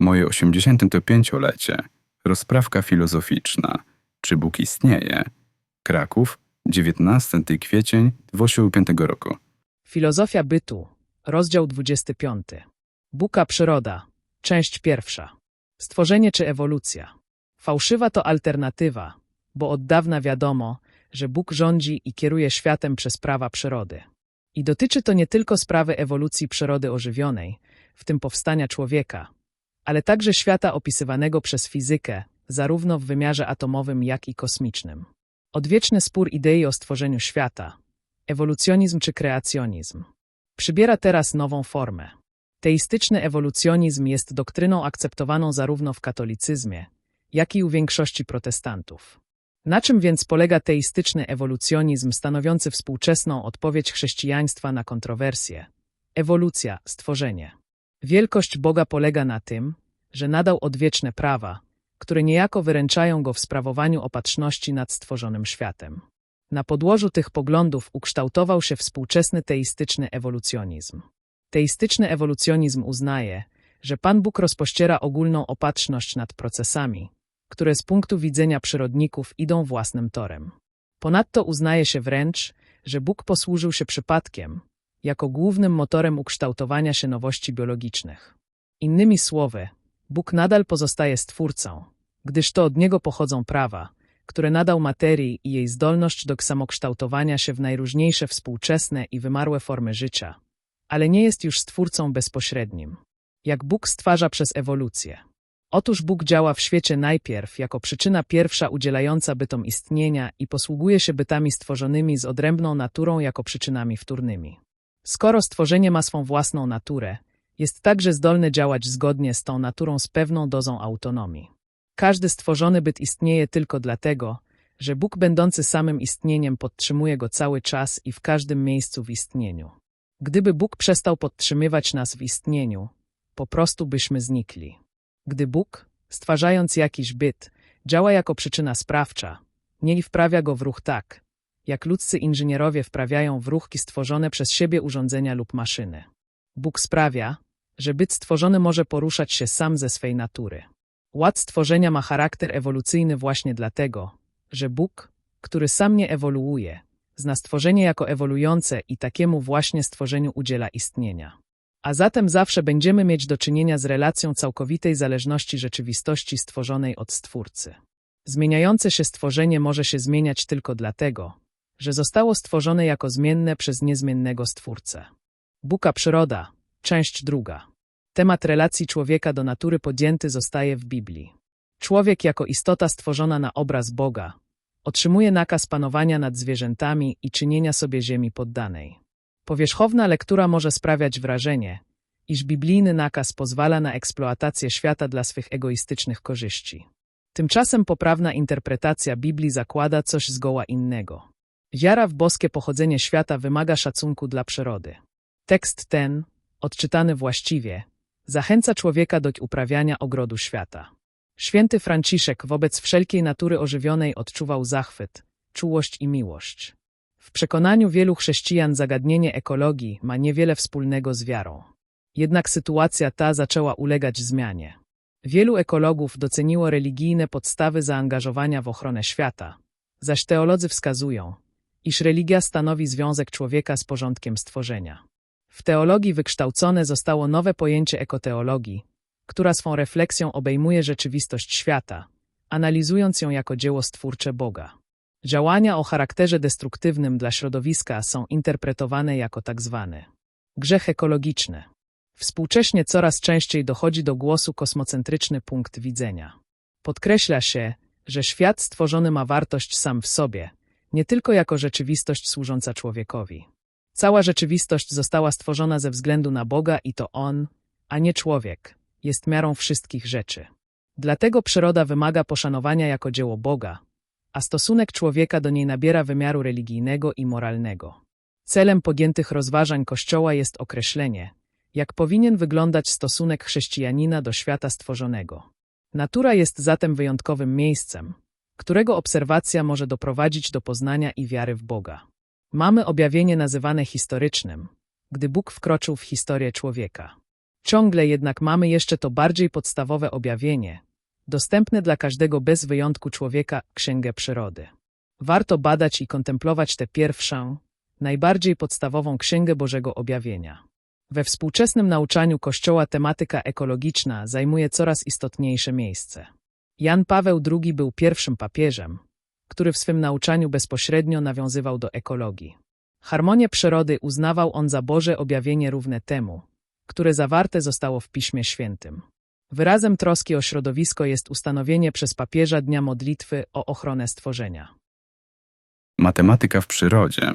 Moje 85-lecie. Rozprawka filozoficzna. Czy Bóg istnieje? Kraków, 19 kwiecień 2005 roku. Filozofia bytu, rozdział 25. Buka przyroda, część pierwsza. Stworzenie czy ewolucja. Fałszywa to alternatywa, bo od dawna wiadomo, że Bóg rządzi i kieruje światem przez prawa przyrody. I dotyczy to nie tylko sprawy ewolucji przyrody ożywionej, w tym powstania człowieka, ale także świata opisywanego przez fizykę, zarówno w wymiarze atomowym, jak i kosmicznym. Odwieczny spór idei o stworzeniu świata, ewolucjonizm czy kreacjonizm, przybiera teraz nową formę. Teistyczny ewolucjonizm jest doktryną akceptowaną zarówno w katolicyzmie, jak i u większości protestantów. Na czym więc polega teistyczny ewolucjonizm stanowiący współczesną odpowiedź chrześcijaństwa na kontrowersje? Ewolucja, stworzenie. Wielkość Boga polega na tym, że nadał odwieczne prawa, które niejako wyręczają go w sprawowaniu opatrzności nad stworzonym światem. Na podłożu tych poglądów ukształtował się współczesny teistyczny ewolucjonizm. Teistyczny ewolucjonizm uznaje, że Pan Bóg rozpościera ogólną opatrzność nad procesami, które z punktu widzenia przyrodników idą własnym torem. Ponadto uznaje się wręcz, że Bóg posłużył się przypadkiem, jako głównym motorem ukształtowania się nowości biologicznych. Innymi słowy, Bóg nadal pozostaje stwórcą, gdyż to od Niego pochodzą prawa, które nadał materii i jej zdolność do samokształtowania się w najróżniejsze współczesne i wymarłe formy życia, ale nie jest już stwórcą bezpośrednim. Jak Bóg stwarza przez ewolucję. Otóż Bóg działa w świecie najpierw jako przyczyna pierwsza udzielająca bytom istnienia i posługuje się bytami stworzonymi z odrębną naturą jako przyczynami wtórnymi. Skoro stworzenie ma swą własną naturę, jest także zdolne działać zgodnie z tą naturą z pewną dozą autonomii. Każdy stworzony byt istnieje tylko dlatego, że Bóg będący samym istnieniem podtrzymuje go cały czas i w każdym miejscu w istnieniu. Gdyby Bóg przestał podtrzymywać nas w istnieniu, po prostu byśmy znikli. Gdy Bóg, stwarzając jakiś byt, działa jako przyczyna sprawcza, nie wprawia go w ruch tak, jak ludzcy inżynierowie wprawiają w ruchki stworzone przez siebie urządzenia lub maszyny. Bóg sprawia, że byt stworzony może poruszać się sam ze swej natury. Ład stworzenia ma charakter ewolucyjny właśnie dlatego, że Bóg, który sam nie ewoluuje, zna stworzenie jako ewoluujące i takiemu właśnie stworzeniu udziela istnienia. A zatem zawsze będziemy mieć do czynienia z relacją całkowitej zależności rzeczywistości stworzonej od Stwórcy. Zmieniające się stworzenie może się zmieniać tylko dlatego, że zostało stworzone jako zmienne przez niezmiennego Stwórcę. Buka przyroda, część druga. Temat relacji człowieka do natury podjęty zostaje w Biblii. Człowiek jako istota stworzona na obraz Boga otrzymuje nakaz panowania nad zwierzętami i czynienia sobie ziemi poddanej. Powierzchowna lektura może sprawiać wrażenie, iż biblijny nakaz pozwala na eksploatację świata dla swych egoistycznych korzyści. Tymczasem poprawna interpretacja Biblii zakłada coś zgoła innego. Wiara w boskie pochodzenie świata wymaga szacunku dla przyrody. Tekst ten, odczytany właściwie, zachęca człowieka do uprawiania ogrodu świata. Święty Franciszek wobec wszelkiej natury ożywionej odczuwał zachwyt, czułość i miłość. W przekonaniu wielu chrześcijan zagadnienie ekologii ma niewiele wspólnego z wiarą. Jednak sytuacja ta zaczęła ulegać zmianie. Wielu ekologów doceniło religijne podstawy zaangażowania w ochronę świata, zaś teolodzy wskazują, iż religia stanowi związek człowieka z porządkiem stworzenia. W teologii wykształcone zostało nowe pojęcie ekoteologii, która swą refleksją obejmuje rzeczywistość świata, analizując ją jako dzieło stwórcze Boga. Działania o charakterze destruktywnym dla środowiska są interpretowane jako tak zwany grzech ekologiczny. Współcześnie coraz częściej dochodzi do głosu kosmocentryczny punkt widzenia. Podkreśla się, że świat stworzony ma wartość sam w sobie, nie tylko jako rzeczywistość służąca człowiekowi. Cała rzeczywistość została stworzona ze względu na Boga i to On, a nie człowiek, jest miarą wszystkich rzeczy. Dlatego przyroda wymaga poszanowania jako dzieło Boga, a stosunek człowieka do niej nabiera wymiaru religijnego i moralnego. Celem podjętych rozważań Kościoła jest określenie, jak powinien wyglądać stosunek chrześcijanina do świata stworzonego. Natura jest zatem wyjątkowym miejscem, którego obserwacja może doprowadzić do poznania i wiary w Boga. Mamy objawienie nazywane historycznym, gdy Bóg wkroczył w historię człowieka. Ciągle jednak mamy jeszcze to bardziej podstawowe objawienie, dostępne dla każdego bez wyjątku człowieka Księgę Przyrody. Warto badać i kontemplować tę pierwszą, najbardziej podstawową Księgę Bożego Objawienia. We współczesnym nauczaniu Kościoła tematyka ekologiczna zajmuje coraz istotniejsze miejsce. Jan Paweł II był pierwszym papieżem, który w swym nauczaniu bezpośrednio nawiązywał do ekologii. Harmonię przyrody uznawał on za Boże objawienie równe temu, które zawarte zostało w Piśmie Świętym. Wyrazem troski o środowisko jest ustanowienie przez papieża Dnia Modlitwy o ochronę stworzenia. Matematyka w przyrodzie